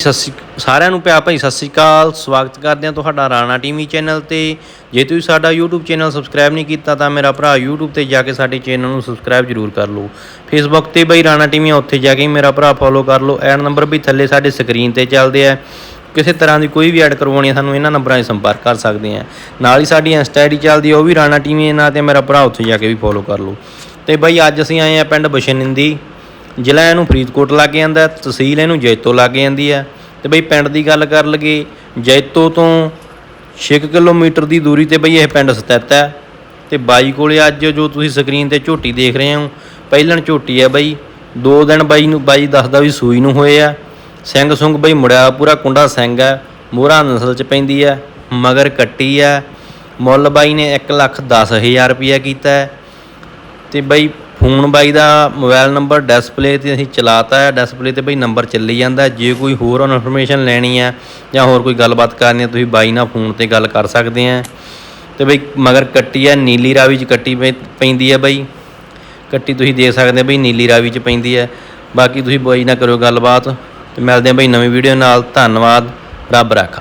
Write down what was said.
ਸਤਿ ਸ਼੍ਰੀ ਸਾਰਿਆਂ ਨੂੰ ਪਿਆਰ ਭਾਈ, ਸਤਿ ਸ਼੍ਰੀ ਅਕਾਲ। ਸਵਾਗਤ ਕਰਦੇ ਹਾਂ ਤੁਹਾਡਾ ਰਾਣਾ ਟੀਵੀ ਚੈਨਲ ਤੇ। ਜੇ ਤੁਸੀਂ ਸਾਡਾ YouTube ਚੈਨਲ ਸਬਸਕ੍ਰਾਈਬ ਨਹੀਂ ਕੀਤਾ ਤਾਂ ਮੇਰਾ ਭਰਾ YouTube ਤੇ ਜਾ ਕੇ ਸਾਡੇ ਚੈਨਲ ਨੂੰ ਸਬਸਕ੍ਰਾਈਬ ਜ਼ਰੂਰ ਕਰ ਲਓ। Facebook ਤੇ ਬਈ ਰਾਣਾ ਟੀਵੀ ਉੱਥੇ ਜਾ ਕੇ ਮੇਰਾ ਭਰਾ ਫੋਲੋ ਕਰ ਲਓ। ਐਡ ਨੰਬਰ ਵੀ ਥੱਲੇ ਸਾਡੇ ਸਕਰੀਨ ਤੇ ਚੱਲਦੇ ਆ। ਕਿਸੇ ਤਰ੍ਹਾਂ ਦੀ ਕੋਈ ਵੀ ਐਡ ਕਰਵਾਉਣੀ ਹੈ ਸਾਨੂੰ ਇਹਨਾਂ ਨੰਬਰਾਂ 'ਤੇ ਸੰਪਰਕ ਕਰ ਸਕਦੇ ਆ। ਨਾਲ ਹੀ ਸਾਡੀ ਇੰਸਟਾ ਆਈਡੀ ਚੱਲਦੀ ਹੈ ਉਹ ਵੀ ਰਾਣਾ ਟੀਵੀ ਦੇ ਨਾਂ ਤੇ ਮੇਰਾ ਭਰਾ ਉੱਥੇ ਜਾ ਕੇ ਵੀ ਫੋਲੋ ਕਰ ਲਓ। ਤੇ ਬਈ ਅੱਜ ਅਸੀਂ ਆਏ ਆ ਪਿੰਡ ਬਸ਼ਨਿੰਦੀ ਜ਼ਿਲ੍ਹਾ ਇਹਨੂੰ ਫਰੀਦਕੋਟ ਲੱਗ ਜਾਂਦਾ ਤਹਿਸੀਲ ਇਹਨੂੰ ਜੈਤੋ ਲੱਗ ਜਾਂਦੀ ਹੈ ਤੇ ਬਈ ਪਿੰਡ ਦੀ ਗੱਲ ਕਰ ਲਗੇ ਜੈਤੋ ਤੋਂ 6 ਕਿਲੋਮੀਟਰ ਦੀ ਦੂਰੀ ਤੇ ਬਈ ਇਹ ਪਿੰਡ ਸਥਿਤ ਹੈ ਤੇ ਬਾਈ ਕੋਲੇ ਅੱਜ ਜੋ ਤੁਸੀਂ ਸਕਰੀਨ ਤੇ ਝੋਟੀ ਦੇਖ ਰਹੇ ਹੋ, ਪਹਿਲਣ ਝੋਟੀ ਹੈ ਬਈ। ਦੋ ਦਿਨ ਬਾਈ ਨੂੰ, ਬਾਈ ਦੱਸਦਾ ਵੀ ਸੂਈ ਨੂੰ ਹੋਏ ਆ। ਸਿੰਘ ਸੁੰਗ ਬਈ ਮੁੜਿਆ, ਪੂਰਾ ਕੁੰਡਾ ਸਿੰਘ ਹੈ ਮੋਹਰਾ ਨਸਲ ਚ ਪੈਂਦੀ ਹੈ ਮਗਰ ਕੱਟੀ ਹੈ ਮੁੱਲ ਬਾਈ ਨੇ 1 ਲੱਖ 10 ਹਜ਼ਾਰ ਰੁਪਇਆ ਕੀਤਾ। ਹੈ ਤੇ ਬਈ ਫੋਨ ਬਾਈ ਦਾ ਮੋਬਾਈਲ ਨੰਬਰ ਡਿਸਪਲੇ ਤੇ ਅਸੀਂ ਚਲਾਤਾ ਹੈ, ਡਿਸਪਲੇ ਤੇ ਬਈ ਨੰਬਰ ਚੱਲੀ ਜਾਂਦਾ ਜੇ ਕੋਈ ਹੋਰ ਇਨਫੋਰਮੇਸ਼ਨ ਲੈਣੀ ਹੈ ਜਾਂ ਹੋਰ ਕੋਈ ਗੱਲਬਾਤ ਕਰਨੀ ਹੈ, ਤੁਸੀਂ ਬਾਈ ਨਾਲ ਫੋਨ ਤੇ ਗੱਲ ਕਰ ਸਕਦੇ ਆ ਤੇ ਬਈ ਮਗਰ ਕੱਟੀ ਹੈ, ਨੀਲੀ ਰਾਵੀ ਚ ਕੱਟੀ ਪੈ- ਪੈਂਦੀ ਹੈ ਬਈ। ਕੱਟੀ ਤੁਸੀਂ ਦੇਖ ਸਕਦੇ ਬਈ, ਨੀਲੀ ਰਾਵੀ ਚ ਪੈਂਦੀ ਹੈ। ਬਾਕੀ ਤੁਸੀਂ ਬਾਈ ਨਾਲ ਕਰੋ ਗੱਲਬਾਤ। ਤੇ ਮਿਲਦੇ ਆ ਬਈ ਨਵੀਂ ਵੀਡੀਓ ਨਾਲ। ਧੰਨਵਾਦ। ਰੱਬ ਰੱਖਾ।